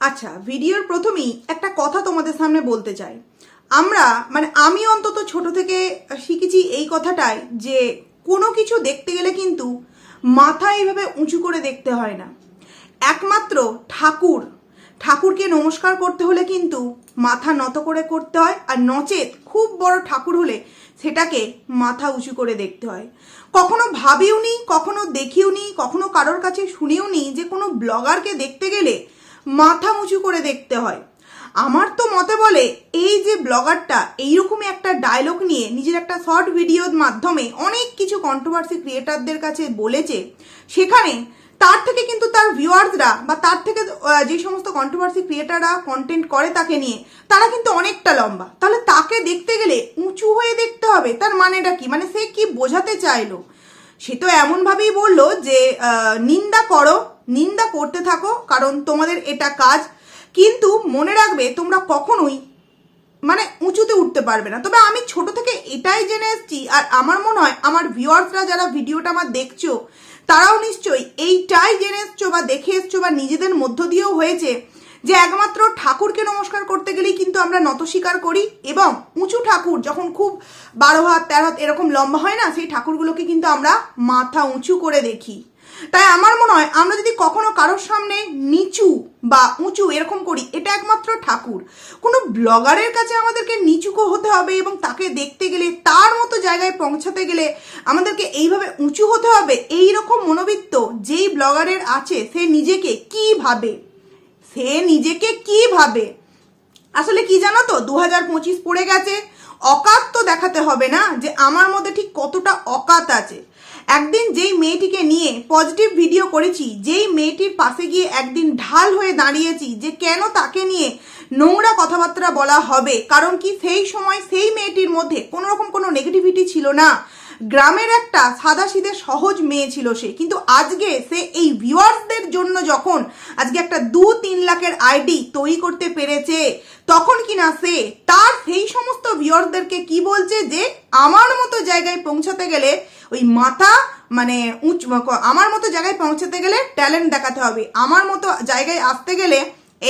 আচ্ছা ভিডিওর প্রথমেই একটা কথা তোমাদের সামনে বলতে চাই। আমরা মানে আমি অন্তত ছোট থেকে শিখেছি এই কথাটাই যে কোনো কিছু দেখতে গেলে কিন্তু মাথা এইভাবে উঁচু করে দেখতে হয় না। একমাত্র ঠাকুর, ঠাকুরকে নমস্কার করতে হলে কিন্তু মাথা নত করে করতে হয় আর নচেত খুব বড় ঠাকুর হলে সেটাকে মাথা উঁচু করে দেখতে হয়। কখনো ভাবিও নি কখনো দেখিও নি কখনো কারোর কাছে শুনেও নি যে কোনো ব্লগারকে দেখতে গেলে মাথা উঁচু করে দেখতে হয়। আমার তো মতে বলে, এই যে ব্লগারটা, এইরকমই একটা ডায়লগ নিয়ে নিজের একটা শর্ট ভিডিওর মাধ্যমে অনেক কিছু কন্ট্রোভার্সি ক্রিয়েটারদের কাছে বলেছে, সেখানে তার থেকে কিন্তু তার ভিউয়ার্সরা বা তার থেকে যে সমস্ত কন্ট্রোভার্সি ক্রিয়েটাররা কন্টেন্ট করে তাকে নিয়ে, তারা কিন্তু অনেকটা লম্বা। তাহলে তাকে দেখতে গেলে উঁচু হয়ে দেখতে হবে, তার মানেটা কি? মানে সে কি বোঝাতে চাইলো? সে তো এমনভাবেই বলল যে নিন্দা করো নিন্দা করতে থাকো, কারণ তোমাদের এটা কাজ। কিন্তু মনে রাখবে, তোমরা কখনোই মানে উঁচুতে উঠতে পারবে না। তবে আমি ছোট থেকে এটাই জেনে এসেছি, আর আমার মনে হয় আমার ভিউয়ার্সরা যারা ভিডিওটা আমার দেখছ, তারাও নিশ্চয়ই এইটাই জেনে এসছো বা দেখে এসছো বা নিজেদের মধ্য দিয়েও হয়েছে যে একমাত্র ঠাকুরকে নমস্কার করতে গেলেই কিন্তু আমরা নত স্বীকার করি এবং উঁচু ঠাকুর যখন খুব বারো হাত, তেরো হাত এরকম লম্বা হয় না, সেই ঠাকুরগুলোকে কিন্তু আমরা মাথা উঁচু করে দেখি। তাই আমার মনে হয় আমরা যদি কখনো কারোর সামনে নিচু বা উঁচু এরকম করি, এটা একমাত্র ঠাকুর। কোনো ব্লগারের কাছে আমাদেরকে নিচুকো হতে হবে এবং তাকে দেখতে গেলে, তার মতো জায়গায় পৌঁছাতে গেলে আমাদেরকে এইভাবে উঁচু হতে হবে এই রকম মনোবৃত্ত যেই ব্লগারের আছে, সে নিজেকে কি ভাবে? সে নিজেকে কি ভাবে? আসলে কি জানো তো দু হাজার পঁচিশ পড়ে গেছে, অকাত তো দেখাতে হবে না যে আমার মধ্যে ঠিক কতটা অকাত আছে। একদিন যেই মেয়েটিকে নিয়ে পজিটিভ ভিডিও করেছি, যেই মেয়েটির পাশে গিয়ে একদিন ঢাল হয়ে দাঁড়িয়েছি যে কেন তাকে নিয়ে নোংরা কথাবার্তা বলা হবে, কারণ কি সেই সময় সেই মেয়েটির মধ্যে কোনো রকম কোনো নেগেটিভিটি ছিল না। গ্রামের একটা সাদা সিধে সহজ মেয়ে ছিল সে, কিন্তু আজকে সে এই ভিউয়ার্সদের জন্য যখন আজকে একটা দু তিন লাখের আইডি তৈরি করতে পেরেছে, তখন কি না সে তার সেই সমস্ত ভিউয়ার্সদেরকে কি বলছে যে আমার মতো জায়গায় পৌঁছাতে গেলে ওই মাথা মানে উঁচ, আমার মতো জায়গায় পৌঁছাতে গেলে ট্যালেন্ট দেখাতে হবে। আমার মতো জায়গায় আসতে গেলে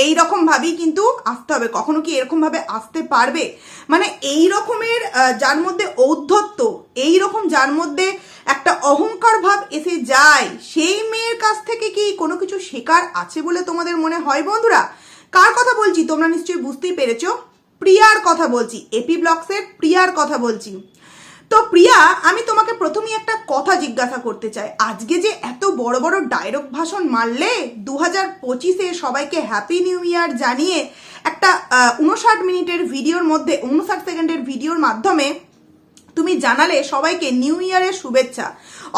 এই রকম ভাবেই কিন্তু আসতে হবে। কখনো কি এরকম ভাবে আসতে পারবে? মানে এই রকমের যার মধ্যে ঔদ্ধত্য, এই রকম যার মধ্যে একটা অহংকার ভাব এসে যায়, সেই মেয়ের কাছ থেকে কি কোনো কিছু শেখার আছে বলে তোমাদের মনে হয় বন্ধুরা? কার কথা বলছি তোমরা নিশ্চয়ই বুঝতেই পেরেছ। প্রিয়ার কথা বলছি। এপি ব্লগসের প্রিয়ার কথা বলছি। তো প্রিয়া, আমি তোমাকে প্রথমেই একটা কথা জিজ্ঞাসা করতে চাই। আজকে যে এত বড় বড় ডায়লগ ভাষণ মারলে দু হাজার পঁচিশে সবাইকে হ্যাপি নিউ ইয়ার জানিয়ে একটা উনষাট মিনিটের ভিডিওর মধ্যে উনষাট সেকেন্ডের ভিডিওর মাধ্যমে তুমি জানালে সবাইকে নিউ ইয়ারের শুভেচ্ছা।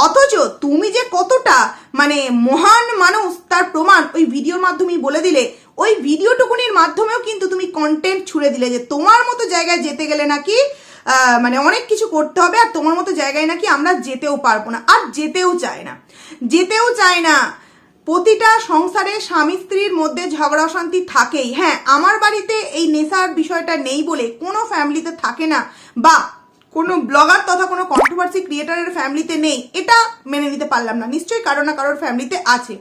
অথচ তুমি যে কতটা মানে মহান মানুষ, তার প্রমাণ ওই ভিডিওর মাধ্যমেই বলে দিলে। ওই ভিডিওটুকুনির মাধ্যমেও কিন্তু তুমি কন্টেন্ট ছুড়ে দিলে যে তোমার মতো জায়গায় যেতে গেলে নাকি মানে অনেক কিছু করতে হবে আর তোমার মতো জায়গায় নাকি আমরা যেতেও পারব না আর যেতেও চায় না। যেতেও চায় না। প্রতিটা সংসারে স্বামী স্ত্রীর মধ্যে ঝগড়া অশান্তি থাকেই। হ্যাঁ আমার বাড়িতে এই নেশার বিষয়টা নেই বলে কোনো ফ্যামিলিতে থাকে না বা কোনো ব্লগার তথা কোনো কন্ট্রোভার্সি ক্রিয়েটারের ফ্যামিলিতে নেই, এটা মেনে নিতে পারলাম না। নিশ্চয়ই কারও না কারোর ফ্যামিলিতে আছে।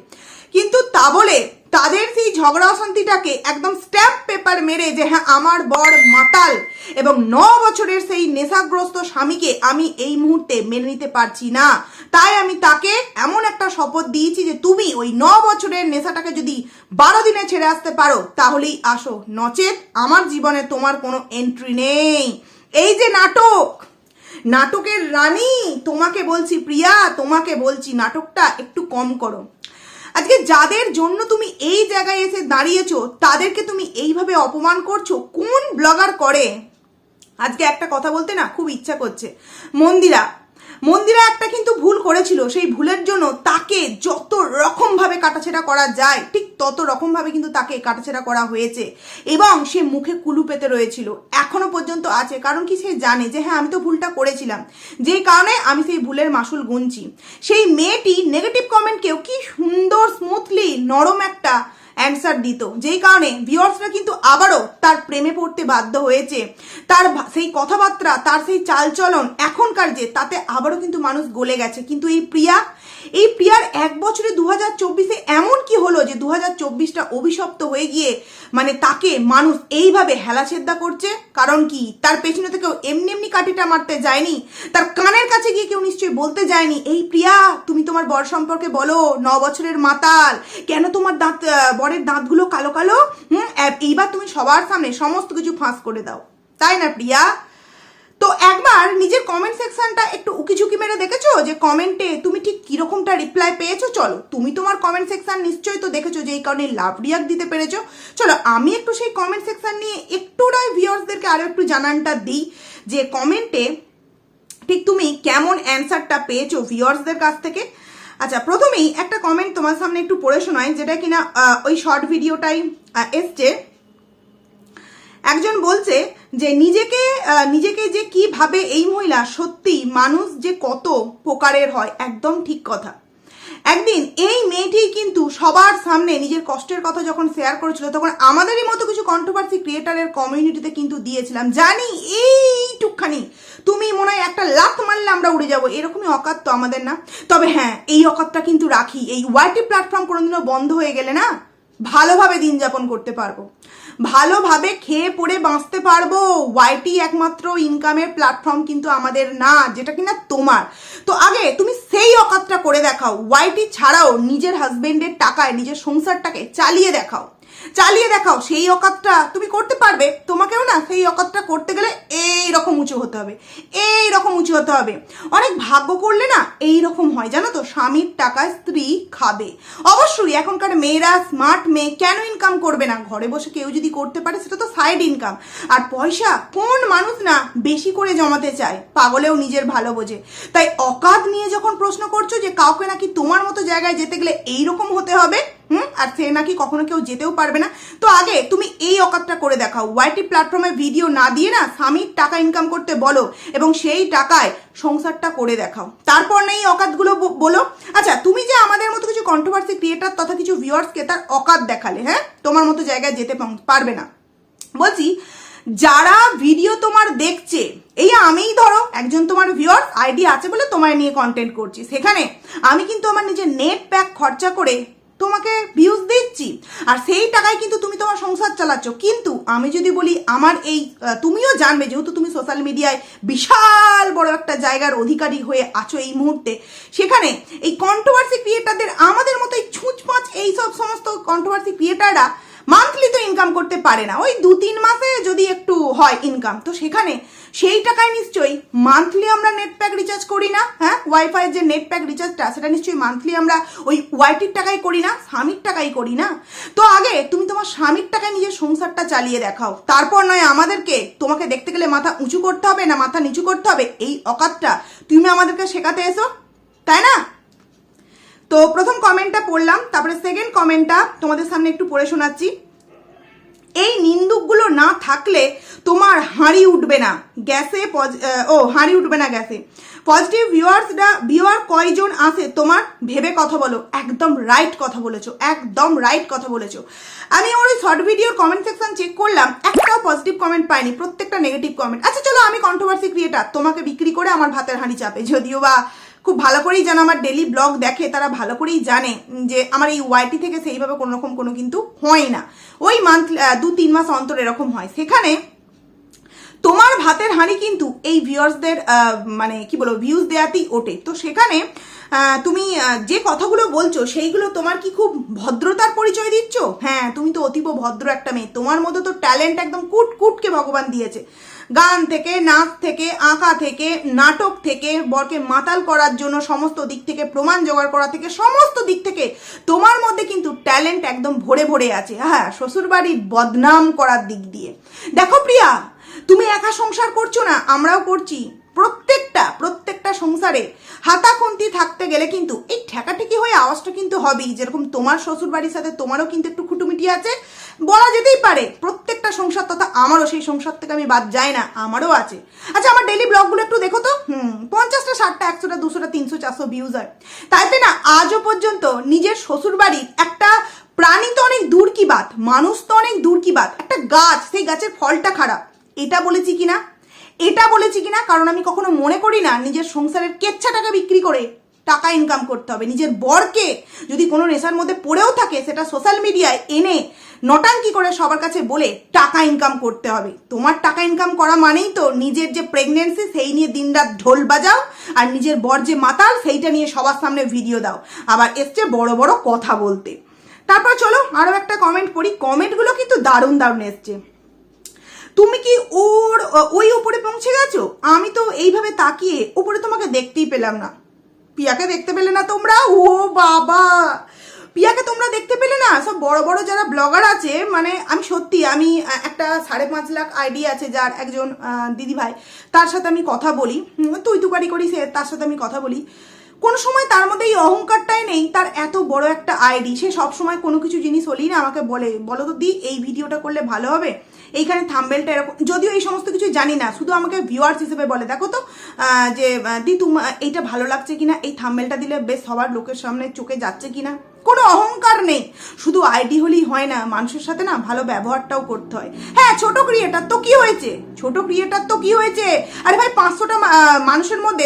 কিন্তু তা বলে তাদের সেই ঝগড়া অশান্তিটাকে একদম স্ট্যাম্প পেপার মেরে যে হ্যাঁ আমার বর মাতাল এবং ন বছরের সেই নেশাগ্রস্ত স্বামীকে আমি এই মুহূর্তে মেনে নিতে পারছি না। তাই আমি তাকে এমন একটা শপথ দিয়েছি যে তুমি ওই ন বছরের নেশাটাকে যদি বারো দিনে ছেড়ে আসতে পারো, তাহলেই আসো। নচেত আমার জীবনে তোমার কোনো এন্ট্রি নেই। এই যে নাটক, নাটকের রানী, তোমাকে বলছি প্রিয়া, তোমাকে বলছি নাটকটা একটু কম করো। আজকে যাদের জন্য তুমি এই জায়গায় এসে দাঁড়িয়েছো, তাদেরকে তুমি এইভাবে অপমান করছ? কোন ব্লগার করে? আজকে একটা কথা বলতে না খুব ইচ্ছা করছে। মন্দিরা মন্দিরা একটা কিন্তু ভুল করেছিল। সেই ভুলের জন্য তাকে যত রকম ভাবে কাটাছেড়া করা যায়, ঠিক তত রকম ভাবে কিন্তু তাকে কাটাছেড়া করা হয়েছে। এবং সে মুখে কুলু পেতে রয়েছিল। এখনও পর্যন্ত আছে। কারণ কি সে জানে যে হ্যাঁ আমি তো ভুলটা করেছিলাম। যেই কারণে আমি সেই ভুলের মাসুল গুনছি। সেই মেয়েটি নেগেটিভ কমেন্টকেও কি সুন্দর স্মুথলি নরম একটা অ্যান্সার দিত। যেই কারণে ভিওর্সরা কিন্তু আবারও তার প্রেমে পড়তে বাধ্য হয়েছে। তার সেই কথাবার্তা, তার সেই চালচলন এখনকার যে, তাতে আবারও কিন্তু মানুষ গলে গেছে। কিন্তু এই প্রিয়া এই প্রিয়ার এক বছরে দু হাজার চব্বিশে এমন কি হলো যে দু হাজার চব্বিশটা অভিশপ্ত হয়ে গিয়ে মানে তাকে মানুষ এইভাবে হেলাছেদ্দা করছে? কারণ কি? তার পেছনে থেকে এমনি এমনি কাঠিটা মারতে যায়নি। তার কানের কাছে গিয়ে কেউ নিশ্চয়ই বলতে যায়নি, এই প্রিয়া, তুমি তোমার বর সম্পর্কে বলো, ন বছরের মাতাল। কেন তোমার দাঁত বরের দাঁতগুলো কালো কালো? হুম এইবার তুমি সবার সামনে সমস্ত কিছু ফাঁস করে দাও। তাই না, প্রিয়া? তো একবার নিজের কমেন্ট সেকশনটা একটু উকিঝুঁকি মেরে দেখেছ? যে কমেন্টে তুমি ঠিক কিরকমটা রিপ্লাই পেয়েছ? চলো, তুমি তোমার কমেন্ট সেকশন নিশ্চয়ই তো দেখেছ যে এই কারণে লাভ রিয়াক্ট দিতে পেরেছ। চলো, আমি একটু সেই কমেন্ট সেকশন নিয়ে একটু নয় ভিউয়ার্সদেরকে আরও একটু জানানটা দিই যে কমেন্টে ঠিক তুমি কেমন অ্যান্সারটা পেয়েছ ভিউয়ার্সদের কাছ থেকে? আচ্ছা প্রথমেই একটা কমেন্ট তোমার সামনে একটু পড়ে শোনায় যেটা কিনা ওই শর্ট ভিডিওটাই এসছে। একজন বলছে যে নিজেকে নিজেকে যে কি ভাবে এই মহিলা সত্যি মানুষ যে কত প্রকারের হয়, একদম ঠিক কথা। একদিন এই মেয়েটি কিন্তু সবার সামনে নিজের কষ্টের কথা যখন শেয়ার করেছিল, তখন আমাদেরই মতো কিছু কন্ট্রোভার্সি ক্রিয়েটারের কমিউনিটিতে কিন্তু দিয়েছিলাম। জানি, এইটুকখানি। তুমি মনে হয় একটা লাত মারলে আমরা উড়ে যাব। এরকমই অকাত তো আমাদের না। তবে হ্যাঁ এই অকাতটা কিন্তু রাখি। এই ওয়াইটি প্ল্যাটফর্ম কোনোদিনও বন্ধ হয়ে গেলে না, ভালোভাবে দিন যাপন করতে পারব। ভালোভাবে খেয়ে পড়ে বাঁচতে পারব। ওয়াইটি একমাত্র ইনকামের প্ল্যাটফর্ম কিন্তু আমাদের না, যেটা কিনা তোমার। তো আগে তুমি সেই অকাতটা করে দেখাও। ওয়াইটি ছাড়াও নিজের হাজবেন্ডের টাকায়, নিজের সংসারটাকে চালিয়ে দেখাও। চালিয়ে দেখাও, সেই অকাতটা তুমি করতে পারবে। তোমাকেও না সেই অকাতটা করতে গেলে এই রকম উঁচু হতে হবে এই রকম উঁচু হতে হবে। অনেক ভাগ্য করলে না এই রকম হয়, জানো তো? স্বামীর টাকা স্ত্রী খাবে। অবশ্যই এখনকার মেয়েরা স্মার্ট মেয়ে, কেন ইনকাম করবে না? ঘরে বসে কেউ যদি করতে পারে, সেটা তো সাইড ইনকাম আর পয়সা কোন মানুষ না বেশি করে জমাতে চায়? পাগলেও নিজের ভালো বোঝে। তাই অকাত নিয়ে যখন প্রশ্ন করছ যে কাউকে নাকি তোমার মতো জায়গায় যেতে গেলে এইরকম হতে হবে হুম? আর সে নাকি কখনো কেউ যেতেও পারবে না। তো আগে তুমি এই অকাতটা করে দেখাও। ওয়াইটি প্ল্যাটফর্মে ভিডিও না দিয়ে না স্বামীর টাকা ইনকাম করতে বলো এবং সেই টাকায় সংসারটা করে দেখাও। তারপর না এই অকাতগুলো বলো। আচ্ছা তুমি যে আমাদের মতো কিছু কন্ট্রোভার্সি ক্রিয়েটার তথা কিছু ভিউয়ার্সকে তার অকাত দেখালে হ্যাঁ? তোমার মতো জায়গায় যেতে পারবে না। বলছি, যারা ভিডিও তোমার দেখছে, এই আমিই ধরো, একজন তোমার ভিউয়ার আইডি আছে বলে তোমায় নিয়ে কন্টেন্ট করছি। সেখানে আমি কিন্তু আমার নিজের নেট প্যাক খরচা করে তোমাকে ভিউজ দিচ্ছি। আর সেই টাকায় কিন্তু তুমি তোমার সংসার চালাচ্ছ। কিন্তু আমি যদি বলি আমার এই তুমিও জানবে, যেহেতু তুমি সোশ্যাল মিডিয়ায় বিশাল বড় একটা জায়গার অধিকারী হয়ে আছো এই মুহূর্তে। সেখানে এই কন্ট্রোভার্সি ক্রিয়েটারদের আমাদের মতো এই ছুঁচ পাঁচ এইসব সমস্ত কন্ট্রোভার্সি ক্রিয়েটাররা মান্থলি তো ইনকাম করতে পারে না। ওই দু তিন মাসে যদি একটু হয় ইনকাম তো সেখানে সেই টাকায় নিশ্চয়ই মান্থলি আমরা নেট প্যাক রিচার্জ করি না হ্যাঁ? ওয়াইফাই যে নেট প্যাক রিচার্জটা সেটা নিশ্চয়ই মান্থলি আমরা ওই ওয়াইটির টাকায় করি না, স্বামীর টাকায় করি না। তো আগে তুমি তোমার স্বামীর টাকায় নিজের সংসারটা চালিয়ে দেখাও। তারপর নয়, আমাদেরকে তোমাকে দেখতে গেলে মাথা উঁচু করতে হবে না, মাথা নিচু করতে হবে। এই অকাতটা তুমি আমাদেরকে শেখাতে এসো, তাই না? তো প্রথম কমেন্টটা পড়লাম, তারপরে সেকেন্ড কমেন্টটা তোমাদের সামনে একটু পড়ে শোনাচ্ছি। এই নিন্দুকগুলো না থাকলে তোমার হাঁড়ি উঠবে না। গ্যাসে ও, হাঁড়ি উঠবে না গ্যাসে। পজিটিভ ভিউয়ার্সরা ভিউয়ার কয়জন আছে তোমার? ভেবে কথা বলো। একদম রাইট কথা বলেছ। একদম রাইট কথা বলেছ। আমি ওর ওই শর্ট ভিডিওর কমেন্ট সেকশন চেক করলাম, একটাও পজিটিভ কমেন্ট পাইনি, প্রত্যেকটা নেগেটিভ কমেন্ট আচ্ছা চলো আমি কন্ট্রোভার্সি ক্রিয়েটার তোমাকে বিক্রি করে আমার ভাতের হাঁড়ি চাপে। যদিও বা খুব ভালো করেই জানো আমার ডেলি ব্লগ দেখে, তারা ভালো করেই জানে যে আমার এই ওয়াইটি থেকে সেইভাবে কোনো রকম কোনো কিন্তু হয় না। ওই মান্থ দু, তিন মাস অন্তর এরকম হয়। সেখানে তোমার ভাতের হানি কিন্তু এই ভিউয়ার্সদের মানে কি বলব ভিউজ দেওয়াতেই ওঠে। তো সেখানে তুমি যে কথাগুলো বলছো, সেইগুলো তোমার কি খুব ভদ্রতার পরিচয় দিচ্ছ? হ্যাঁ তুমি তো অতীব ভদ্র একটা মেয়ে। তোমার মতো তো ট্যালেন্ট একদম কুট কুটকে ভগবান দিয়েছে। গান থেকে, নাচ থেকে, আঁকা থেকে, নাটক থেকে, বরকে মাতাল করার জন্য সমস্ত দিক থেকে, প্রমাণ জোগাড় করা থেকে, সমস্ত দিক থেকে তোমার মধ্যে কিন্তু ট্যালেন্ট একদম ভরে ভরে আছে। হ্যাঁ শ্বশুরবাড়ির বদনাম করার দিক দিয়ে। দেখো প্রিয়া, তুমি একা সংসার করছ না, আমরাও করছি। প্রত্যেকটা প্রত্যেকটা সংসারে হাতাখন্তি থাকতে গেলে কিন্তু এই ঠেকাঠেকি হয়ে আওয়াজটা কিন্তু হবেই। যেরকম তোমার শ্বশুর বাড়ির সাথে তোমারও কিন্তু একটু খুটুমিটি আছে, বলা যেতেই পারে প্রত্যেকটা সংসার তথা আমারও সেই সংসার থেকে আমি বাদ যাই না, আমারও আছে। আচ্ছা আমার ডেলি ব্লগগুলো একটু দেখো তো। হুম, পঞ্চাশটা, ষাটটা, একশোটা, দুশোটা, তিনশো, চারশো ভিউজ হয়। তাইতে না, আজও পর্যন্ত নিজের শ্বশুর বাড়ির একটা প্রাণী তো অনেক দূর কি বাত, মানুষ তো অনেক দূর কি বাত, একটা গাছ, সেই গাছের ফলটা খারাপ। এটা বলেছি কিনা? এটা বলেছি কিনা? কারণ আমি কখনো মনে করি না, নিজের সংসারের কেচ্ছাটাকে বিক্রি করে টাকা ইনকাম করতে হবে। নিজের বরকে যদি কোনো নেশার মধ্যে পড়েও থাকে, সেটা সোশ্যাল মিডিয়ায় এনে নটাঙ্কি করে সবার কাছে বলে টাকা ইনকাম করতে হবে। তোমার টাকা ইনকাম করা মানেই তো নিজের যে প্রেগনেন্সি সেই নিয়ে দিনরাত ঢোল বাজাও, আর নিজের বর যে মাতাল, সেইটা নিয়ে সবার সামনে ভিডিও দাও। আবার এসছে বড় বড় কথা বলতে। তারপর চলো আরও একটা কমেন্ট পড়ি। কমেন্টগুলো কিন্তু দারুণ দারুণ এসছে। তুমি কি ওর ওই উপরে পৌঁছে গেছো? আমি তো এইভাবে তাকিয়ে উপরে তোমাকে দেখতেই পেলাম না। পিয়াকে দেখতে পেলে না তোমরা? ও বাবা! পিয়াকে তোমরা দেখতে পেলে না? সব বড় বড় যারা ব্লগার আছে মানে আমি সত্যি, আমি একটা সাড়ে পাঁচ লাখ আইডি আছে যার একজন দিদি ভাই তার সাথে আমি কথা বলি। তুই তুকারি করি সে তার সাথে আমি কথা বলি। কোনো সময় তার মধ্যে এই অহংকারটাই নেই, তার এত বড় একটা আইডি। সে সব সময় কোনো কিছু জিনিস হলেই না আমাকে বলে, বলো তো দি, এই ভিডিওটা করলে ভালো হবে? এইখানে থাম্বেলটা এরকম, যদিও এই সমস্ত কিছু জানি না, শুধু আমাকে ভিউয়ার্স হিসেবে বলে। দেখো তো যে দি, তুম, এইটা ভালো লাগছে কিনা, এই থাম্বেলটা দিলে বেশ সবার লোকের সামনে চোখে যাচ্ছে কিনা? কোনো অহংকার নেই, শুধু আইডি হলেই হয় না, মানুষের সাথে না ভালো ব্যবহারটাও করতে হয়। হ্যাঁ ছোট ক্রিয়েটার তো কি হয়েছে? ছোট ক্রিয়েটার তো কি হয়েছে? আরে ভাই, পাঁচশোটা মানুষের মধ্যে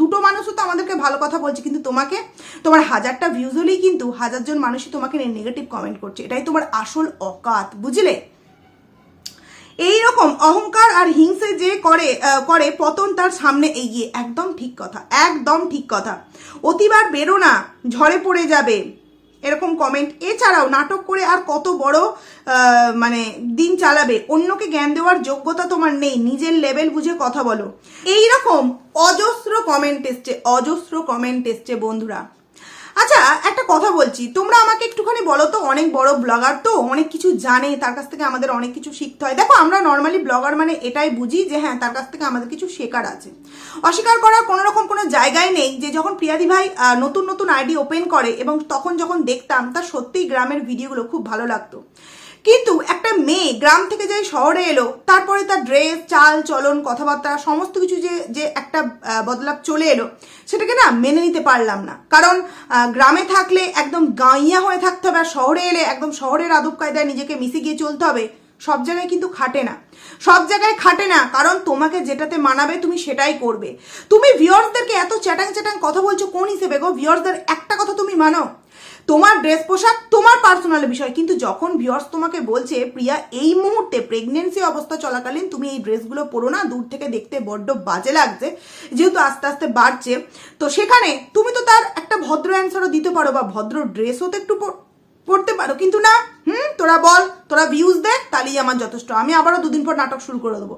দুটো মানুষও তো আমাদেরকে ভালো কথা বলছে, কিন্তু তোমাকে? তোমার হাজারটা ভিউজ হলেই কিন্তু হাজারজন মানুষই তোমাকে নেগেটিভ কমেন্ট করছে। এটাই তোমার আসল অকাত, বুঝলে? এই রকম অহংকার আর হিংসে যে করে করে, পতন তার সামনে এগিয়ে। একদম ঠিক কথা, একদম ঠিক কথা। অতিবার বেরো না, ঝড়ে পড়ে যাবে। এরকম কমেন্ট এছাড়াও নাটক করে আর কত বড় মানে দিন চালাবে। অন্যকে জ্ঞান দেওয়ার যোগ্যতা তোমার নেই, নিজের লেভেল বুঝে কথা বলো। এই রকম অজস্র কমেন্ট এসছে, অজস্র কমেন্ট এসছে বন্ধুরা। আচ্ছা একটা কথা বলছি। তোমরা আমাকে একটুখানি বলো তো, অনেক বড় ব্লগার তো, অনেক কিছু জানে, তার কাছ থেকে আমাদের অনেক কিছু শিখতে হয়। দেখো, আমরা নর্মালি ব্লগার মানে এটাই বুঝি যে হ্যাঁ তার কাছ থেকে আমাদের কিছু শেখার আছে। অস্বীকার করার কোনো রকম কোনো জায়গায় নেই যে, যখন প্রিয়াদি ভাই নতুন নতুন আইডি ওপেন করে এবং তখন যখন দেখতাম তার সত্যিই গ্রামের ভিডিওগুলো খুব ভালো লাগতো। কিন্তু একটা মেয়ে গ্রাম থেকে যাই শহরে এলো, তারপরে তার ড্রেস চাল, চলন, কথাবার্তা, সমস্ত কিছু যে যে একটা বদলাপ চলে এলো, সেটাকে না মেনে নিতে পারলাম না। কারণ গ্রামে থাকলে একদম গাইয়া হয়ে থাকতে হবে আর শহরে এলে একদম শহরের আদব কায়দায় নিজেকে মিশে গিয়ে চলতে হবে, সব জায়গায় কিন্তু খাটে না। সব জায়গায় খাটে না, কারণ তোমাকে যেটাতে মানাবে তুমি সেটাই করবে। তুমি ভিউয়ার্সদেরকে এত চ্যাটাং চ্যাটাং কথা বলছো কোন হিসেবে গো? ভিউয়ার্সদের একটা কথা তুমি মানো? তোমার ড্রেস পোশাক, তোমার পার্সোনাল বিষয়। কিন্তু যখন ভিওর্স তোমাকে বলছে, প্রিয়া, এই মুহূর্তে প্রেগনেন্সি অবস্থা চলাকালীন তুমি এই ড্রেসগুলো পরো না, দূর থেকে দেখতে বড্ড বাজে লাগছে, যেহেতু আস্তে আস্তে বাড়ছে। তো সেখানে তুমি তো তার একটা ভদ্র অ্যান্সারও দিতে পারো বা ভদ্র ড্রেসও তো একটু পড়তে পারো। কিন্তু না, হুম, তোরা বল, তোরা ভিউজ দেখ, তাহলেই আমার যথেষ্ট। আমি আবারও দুদিন পর নাটক শুরু করে দেবো।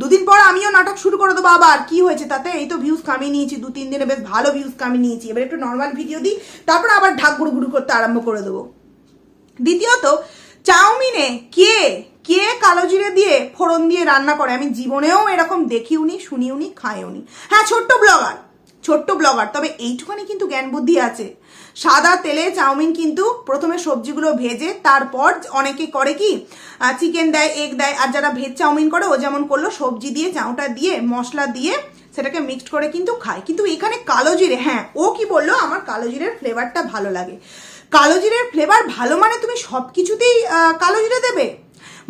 দুদিন পর আমিও নাটক শুরু করে দেবো আবার। কি হয়েছে তাতে? এই তো ভিউজ কামিয়ে নিয়েছি, দু তিন দিনে বেশ ভালো ভিউজ কামিয়ে নিয়েছি। এবার একটু নর্মাল ভিডিও দিই, তারপর আবার ঢাক গুড়ু গুড়ু করতে আরম্ভ করে দেবো। দ্বিতীয়ত, চাউমিনে কে কে কালো জিরে দিয়ে ফোড়ন দিয়ে রান্না করে? আমি জীবনেও এরকম দেখিওনি, শুনিওনি, খাইওনি। হ্যাঁ ছোট্ট ব্লগার ছোট্ট ব্লগার তবে এইটুখানি কিন্তু জ্ঞান বুদ্ধি আছে। সাদা তেলে চাউমিন কিন্তু প্রথমে সবজিগুলো ভেজে তারপর অনেকে করে কি চিকেন দেয় এগ দেয়, আর যারা ভেজ চাউমিন করে, ও যেমন করল, সবজি দিয়ে, চাউটা দিয়ে, মশলা দিয়ে সেটাকে মিক্সড করে কিন্তু খায়। কিন্তু এখানে কালো জিরে হ্যাঁ ও কি বলল, আমার কালো জিরের ফ্লেভারটা ভালো লাগে। কালো জিরের ফ্লেভার ভালো মানে তুমি সব কিছুতেই কালো জিরে দেবে।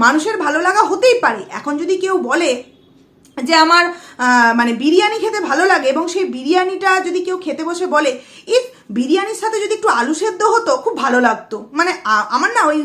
মানুষের ভালো লাগা হতেই পারে। এখন যদি কেউ বলে যে আমার মানে বিরিয়ানি খেতে ভালো লাগে এবং সেই বিরিয়ানিটা যদি কেউ খেতে বসে বলে, ইফ বিরিয়ানির সাথে যদি একটু আলু সেদ্ধ হতো, খুব ভালো লাগতো। মানে আমার না ওই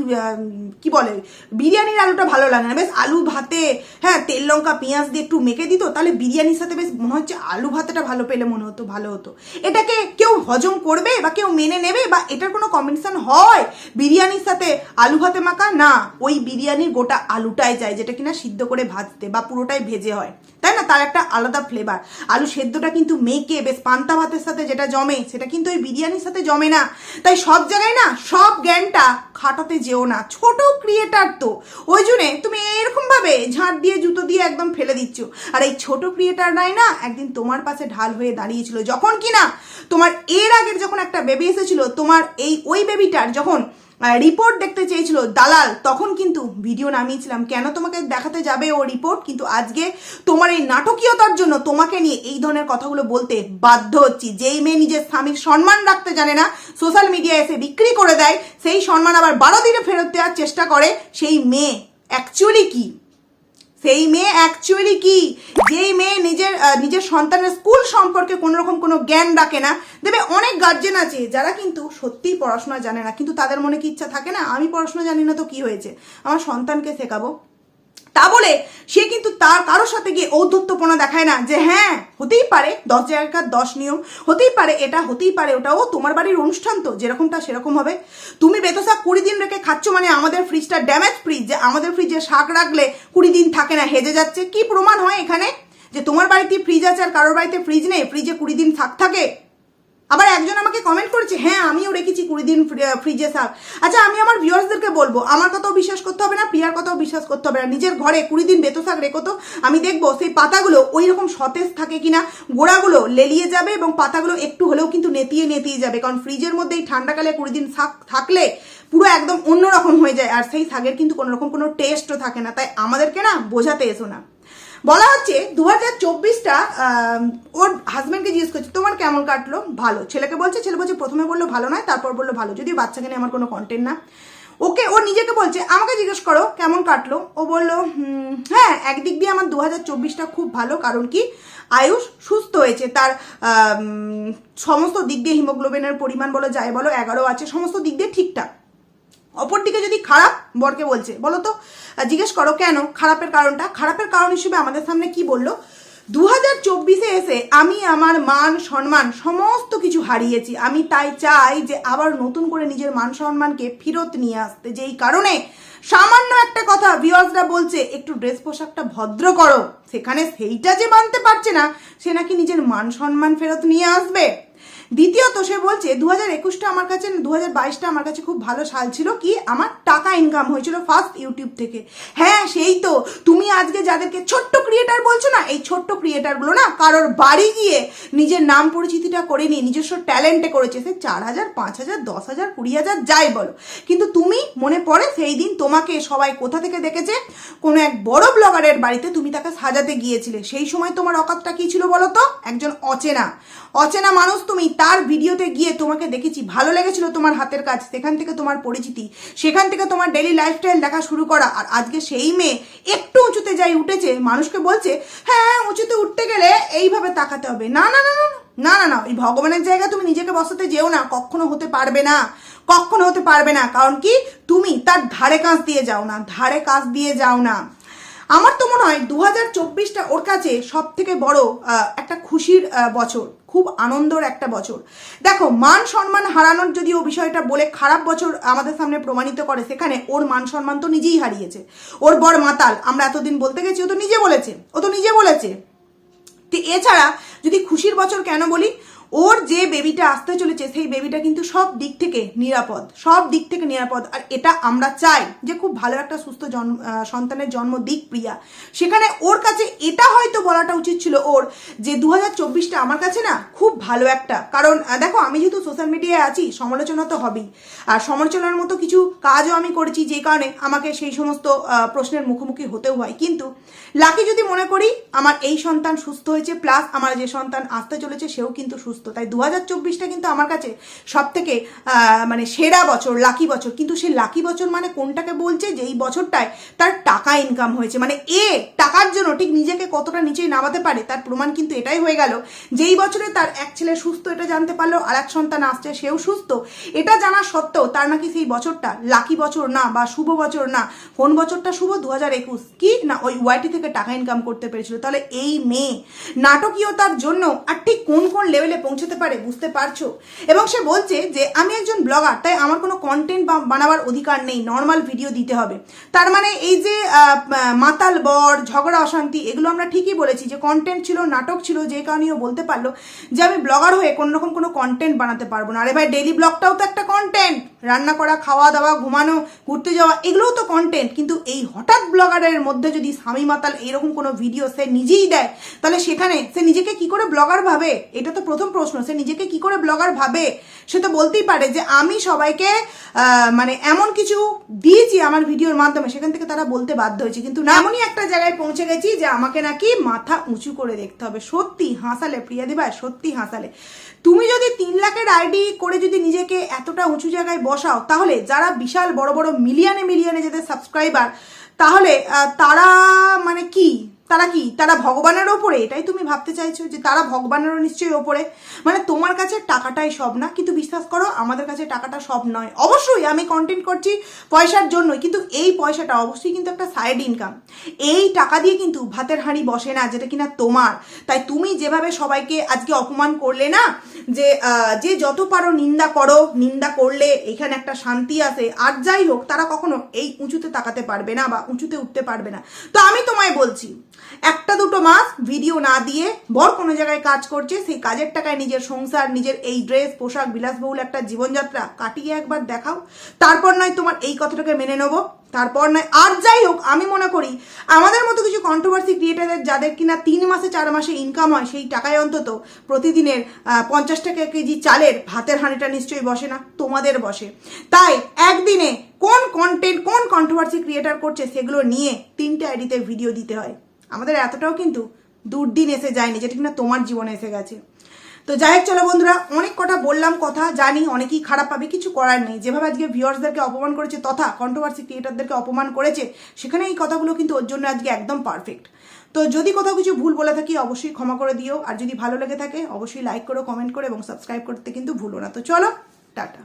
কি বলে, বিরিয়ানির আলুটা ভালো লাগে না। বেশ আলু ভাতে হ্যাঁ তেল লঙ্কা, পেঁয়াজ দিয়ে একটু মেখে দিত, তাহলে বিরিয়ানির সাথে বেশ মনে হচ্ছে আলু ভাতেটা ভালো পেলে মনে হতো, ভালো হতো। এটাকে কেউ হজম করবে বা কেউ মেনে নেবে বা এটার কোনো কম্বিনেশন হয়? বিরিয়ানির সাথে আলু ভাতে মাখা? না, ওই বিরিয়ানির গোটা আলুটাই যায়, যেটা কিনা সিদ্ধ করে ভাজতে বা পুরোটাই ভেজে হয়। তাই না? তার একটা আলাদা ফ্লেভার আলু সেদ্ধটা কিন্তু মেকে বেশ পান্তা ভাতের সাথে যেটা জমে, সেটা কিন্তু ওই বিরিয়ানির সাথে জমে না। তাই সব জায়গায় না, সব জ্ঞানটা খাটাতে যেও না। ছোট ক্রিয়েটার তো। ওই জন্যে তুমি এরকম ভাবে ঝাঁট দিয়ে, জুতো দিয়ে একদম ফেলে দিচ্ছ। আর এই ছোট ক্রিয়েটাররাই না একদিন তোমার পাশে ঢাল হয়ে দাঁড়িয়েছিল। যখন কিনা তোমার এর আগের যখন একটা বেবি এসেছিল, তোমার এই ওই বেবিটার যখন রিপোর্ট দেখতে চেয়েছিল দালাল, তখন কিন্তু ভিডিও নামিয়েছিলাম। কেন তোমাকে দেখাতে যাবে ও রিপোর্ট কিন্তু আজকে তোমার এই নাটকীয়তার জন্য তোমাকে নিয়ে এই ধরনের কথাগুলো বলতে বাধ্য হচ্ছি। যেই মেয়ে নিজের স্বামীর সম্মান রাখতে জানে না সোশ্যাল মিডিয়ায় এসে বিক্রি করে দেয়, সেই সম্মান আবার বারো দিনে ফেরত দেওয়ার চেষ্টা করে, সেই মেয়ে অ্যাকচুয়ালি কি? সেই মেয়ে অ্যাকচুয়ালি কি? যেই মেয়ে নিজের নিজের সন্তানের স্কুল সম্পর্কে কোনো রকম কোনো জ্ঞান রাখে না দেবে অনেক গার্জেন আছে যারা কিন্তু সত্যিই পড়াশোনা জানে না, কিন্তু তাদের মনে কি ইচ্ছা থাকে না? আমি পড়াশোনা জানি না তো কি হয়েছে? আমার সন্তানকে শেখাবো। তা বলে সে কিন্তু তার কারোর সাথে গিয়ে ঔদ্ধত্যপনা দেখায় না যে হ্যাঁ হতেই পারে দশ জায়গার দশ নিয়ম, হতেই পারে এটা, হতেই পারে ওটা ও তোমার বাড়ির অনুষ্ঠান তো, যেরকমটা সেরকম হবে। তুমি বেতসা কুড়ি দিন রেখে খাচ্ছ মানে আমাদের ফ্রিজটা ড্যামেজ ফ্রিজ যে আমাদের ফ্রিজে শাক রাখলে কুড়ি দিন থাকে না, হেজে যাচ্ছে। কি প্রমাণ হয় এখানে? যে তোমার বাড়িতে ফ্রিজ আছে আর কারোর বাড়িতে ফ্রিজ নেই ফ্রিজে কুড়ি দিন থাক, থাকে? আবার একজন আমাকে কমেন্ট করেছে হ্যাঁ আমিও রেখেছি কুড়ি দিন ফ্রিজে থাক আচ্ছা আমি আমার ভিউয়ার্সদেরকে বলব, আমার কথাও বিশ্বাস করতে হবে না, প্রিয়ার কথাও বিশ্বাস করতে হবে না। নিজের ঘরে কুড়ি দিন বেতো শাক রেখো তো, আমি দেখব সেই পাতাগুলো ওই রকম সতেজ থাকে কিনা, গোড়াগুলো লেলিয়ে যাবে এবং পাতাগুলো একটু হলেও কিন্তু নেতিয়ে নেতিয়ে যাবে, কারণ ফ্রিজের মধ্যে এই ঠান্ডাকালে কুড়ি দিন শাক থাকলে পুরো একদম অন্যরকম হয়ে যায়, আর সেই শাকের কিন্তু কোনো রকম কোনো টেস্টও থাকে না। তাই আমাদেরকে না বোঝাতে এসো না। বলা হচ্ছে দু হাজার চব্বিশটা ওর হাজব্যান্ডকে জিজ্ঞেস করছে, তোমার কেমন কাটলো? ভালো। ছেলেকে বলছে, ছেলে বলছে প্রথমে বলল ভালো নয়, তারপর বলল ভালো। যদি বাচ্চাকে নিয়ে আমার কোনো কন্টেন্ট না। ওকে, ও নিজেকে বলছে, আমাকে জিজ্ঞেস করো, কেমন কাটলো? ও বলল হ্যাঁ একদিক দিয়ে আমার দু হাজার চব্বিশটা খুব ভালো, কারণ কি? আয়ুষ সুস্থ হয়েছে। তার সমস্ত দিক দিয়ে হিমোগ্লোবিনের পরিমাণ বলো, যাই বলো, এগারো আছে, সমস্ত দিক দিয়ে ঠিকঠাক। অপরদিকে যদি খারাপ, বরকে বলছে। বলো তো জিজ্ঞেস করো কেন খারাপের কারণটা? খারাপের কারণ হিসেবে আমাদের সামনে কি বলল? দু হাজার চব্বিশে এসে আমি আমার মান, সম্মান, সমস্ত কিছু হারিয়েছি। আমি তাই চাই যে আবার নতুন করে নিজের মান, সম্মানকে ফেরত নিয়ে আসতে। যেই কারণে সামান্য একটা কথা ভিউয়ার্সরা বলছে, একটু ড্রেস পোশাকটা ভদ্র করো। সেখানে সেইটা যে মানতে পারছে না, সে নাকি নিজের মান, সম্মান ফেরত নিয়ে আসবে। দ্বিতীয়ত সে বলছে দু হাজার একুশটা আমার কাছে দু হাজার বাইশটা আমার কাছে খুব ভালো সাল ছিল কি? আমার টাকা ইনকাম হয়েছিল ফার্স্ট ইউটিউব থেকে। হ্যাঁ সেই তো। তুমি আজকে যাদেরকে ছোট্ট ক্রিয়েটার বলছো না, এই ছোট্ট ক্রিয়েটারগুলো না, কারোর বাড়ি গিয়ে নিজের নাম পরিচিতিটা করে নিয়ে, নিজস্ব ট্যালেন্টে করেছে, সে চার হাজার পাঁচ হাজার দশ হাজার কুড়ি হাজার যাই বলো। কিন্তু তুমি মনে পড়ে সেই দিন তোমাকে সবাই কোথা থেকে দেখেছে? কোনো এক বড় ব্লগারের বাড়িতে তুমি তাকে সাজাতে গিয়েছিলে। সেই সময় তোমার অকাতটা কি ছিল বলো তো? একজন অচেনা। অচেনা মানুষ তুমি তার ভিডিওতে গিয়ে তোমাকে দেখেছি ভালো লেগেছিল তোমার হাতের কাজ সেখান থেকে তোমার পরিচিতি সেখান থেকে তোমার ডেলি লাইফস্টাইল দেখা শুরু করা আর আজকে সেই মেয়ে একটু উঁচুতে যাই উঠেছে মানুষকে বলছে হ্যাঁ উঁচুতে উঠতে গেলে এইভাবে তাকাতে হবে। না না না না না, না না ওই ভগবানের জায়গায় তুমি নিজেকে বসাতে যেও না কখনো হতে পারবে না কখনো হতে পারবে না কারণ কি? তুমি তার ধারে কাজ দিয়ে যাও না ধারে কাজ দিয়ে যাও না। আমার তো মনে হয় দু হাজার চব্বিশটা ওর কাছে সব থেকে বড় একটা খুশির বছর। খুব আনন্দর একটা বছর। দেখো, মান সম্মান হারানোর যদি ও বিষয়টা বলে খারাপ বছর আমাদের সামনে প্রমাণিত করে, সেখানে ওর মান সম্মান তো নিজেই হারিয়েছে। ওর বর মাতাল, আমরা এতদিন বলতে গেছি, ও তো নিজে বলেছে, ও তো নিজে বলেছে। তো এছাড়া যদি খুশির বছর কেন বলি ওর যে বেবিটা আসতে চলেছে, সেই বেবিটা কিন্তু সব দিক থেকে নিরাপদ, সব দিক থেকে নিরাপদ। আর এটা আমরা চাই যে খুব ভালো একটা সুস্থ জন্ম সন্তানের জন্ম দিক প্রিয়া। সেখানে ওর কাছে এটা হয়তো বলাটা উচিত ছিল ওর যে দু হাজার চব্বিশটা আমার কাছে না খুব ভালো একটা। কারণ দেখো আমি যেহেতু সোশ্যাল মিডিয়ায় আছি, সমালোচনা তো হবেই। আর সমালোচনার মতো কিছু কাজও আমি করেছি যে কারণে আমাকে সেই সমস্ত প্রশ্নের মুখোমুখি হতেও হয়। কিন্তু লাকি যদি মনে করি, আমার এই সন্তান সুস্থ হয়েছে প্লাস আমার যে সন্তান আসতে চলেছে, সেও কিন্তু সুস্থ তাই দু হাজার চব্বিশটা কিন্তু আমার কাছে সব থেকে মানে সেরা বছর লাকি বছর। কিন্তু সেই লাকি বছর মানে কোনটাকে বলছে? যে এই বছরটায় তার টাকা ইনকাম হয়েছে। মানে এ টাকার জন্য ঠিক নিজেকে কতটা নিচেই নামাতে পারে তার প্রমাণ কিন্তু এটাই হয়ে গেল। যেই বছরে তার এক ছেলে সুস্থ, এটা জানতে পারল, আর এক সন্তান আসছে, সেও সুস্থ। এটা জানা সত্ত্বেও তার নাকি সেই বছরটা লাকি বছর না বা শুভ বছর না। কোন বছরটা শুভ? দু হাজার একুশ। কি? না, ওই ওয়াইটি থেকে টাকা ইনকাম করতে পেরেছিল। তাহলে এই মেয়ে নাটকীয়তার জন্য আর ঠিক কোন কোন লেভেলে পৌঁছতে পারে, বুঝতে পারছ? এবং সে বলছে যে, আমি একজন ব্লগার, তাই আমার কোনো কন্টেন্ট বানাবার অধিকার নেই নর্মাল ভিডিও দিতে হবে। তার মানে এই যে মাতাল বর, ঝগড়া, অশান্তি, এগুলো আমরা ঠিকই বলেছি যে কন্টেন্ট ছিল, নাটক ছিল, যে কারণেও বলতে পারল যে, আমি ব্লগার হয়ে কোনো রকম কোনো কন্টেন্ট বানাতে পারব না। আরে ভাই ডেলি ব্লগটাও তো একটা কন্টেন্ট রান্না করা, খাওয়া দাওয়া, ঘুমানো, ঘুরতে যাওয়া, এগুলোও তো কন্টেন্ট কিন্তু এই হঠাৎ ব্লগারের মধ্যে যদি স্বামী মাতাল এরকম কোনো ভিডিও সে নিজেই দেয়, তাহলে সেখানে সে নিজেকে কি করে ব্লগার ভাবে? এটা তো প্রথম প্রশ্ন, সে নিজেকে কি করে ব্লগার ভাবে? সে তো বলতেই পারে যে আমি সবাইকে মানে এমন কিছু দিয়েছি আমার ভিডিওর মাধ্যমে, সেখান থেকে তারা বলতে বাধ্য হয়েছে। কিন্তু না, এমনই একটা জায়গায় পৌঁছে গেছি যে আমাকে নাকি মাথা উঁচু করে দেখতে হবে। সত্যি হাসালে, প্রিয়া দিবা, সত্যি হাসালে। তুমি যদি তিন লাখের আইডি করে যদি নিজেকে এতটা উঁচু জায়গায় বসাও, তাহলে যারা বিশাল বড় বড় মিলিয়নে মিলিয়নে যাদের সাবস্ক্রাইবার তাহলে তারা মানে কি? তারা কি? তারা ভগবানের ওপরে? এটাই তুমি ভাবতে চাইছো যে তারা ভগবানেরও নিশ্চয়ই ওপরে? মানে তোমার কাছে টাকাটাই সব না? কিন্তু বিশ্বাস করো, আমাদের কাছে টাকাটা সব নয়। অবশ্যই আমি কন্টেন্ট করছি পয়সার জন্যই, কিন্তু এই পয়সাটা অবশ্যই কিন্তু একটা সাইড ইনকাম এই টাকা দিয়ে কিন্তু ভাতের হাঁড়ি বসে না, যেটা কিনা তোমার। তাই তুমি যেভাবে সবাইকে আজকে অপমান করলে না, যে যে যত পারো নিন্দা করো, নিন্দা করলে এখানে একটা শান্তি আসে আর যাই হোক, তারা কখনো এই উঁচুতে তাকাতে পারবে না বা উঁচুতে উঠতে পারবে না। তো আমি তোমায় বলছি একটা দুটো মাস ভিডিও না দিয়ে বর কোনো জায়গায় কাজ করছে, সেই কাজের টাকায় নিজের সংসার, নিজের এই ড্রেস পোশাক, বিলাসবহুল একটা জীবনযাত্রা কাটিয়ে একবার দেখাও। তারপর নয় তোমার এই কথাটাকে মেনে নেব। তারপর নয়, আর যাই হোক, আমি মনে করি আমাদের মতো কিছু কন্ট্রোভার্সি ক্রিয়েটারদের যাদের কিনা তিন মাসে, চার মাসে ইনকাম হয়, সেই টাকায় অন্তত প্রতিদিনের পঞ্চাশ টাকা কেজি চালের ভাতের হাঁড়িটা নিশ্চয়ই বসে না, তোমাদের বসে। তাই একদিনে কোন কন্টেন্ট কোন কন্ট্রোভার্সি ক্রিয়েটার করছে, সেগুলো নিয়ে তিনটে আইডিতে ভিডিও দিতে হয়। আমাদের এতটাও কিন্তু দুর্দিন এসে যায়নি যেটা কিনা তোমার জীবনে এসে গেছে। তো যাই হোক চলো বন্ধুরা, অনেক কটা বললাম, কথা জানি, অনেকেই খারাপ পাবে, কিছু করার নেই। যেভাবে আজকে ভিউয়ার্সদেরকে অপমান করেছে, তথা কন্ট্রোভার্সি ক্রিয়েটারদেরকে অপমান করেছে, সেখানে এই কথাগুলো কিন্তু ওর জন্য আজকে একদম পারফেক্ট তো যদি কোথাও কিছু ভুল বলে থাকি, অবশ্যই ক্ষমা করে দিও। আর যদি ভালো লেগে থাকে, অবশ্যই লাইক করো কমেন্ট করো এবং সাবস্ক্রাইব করতে কিন্তু ভুলো না। তো চলো, টাটা।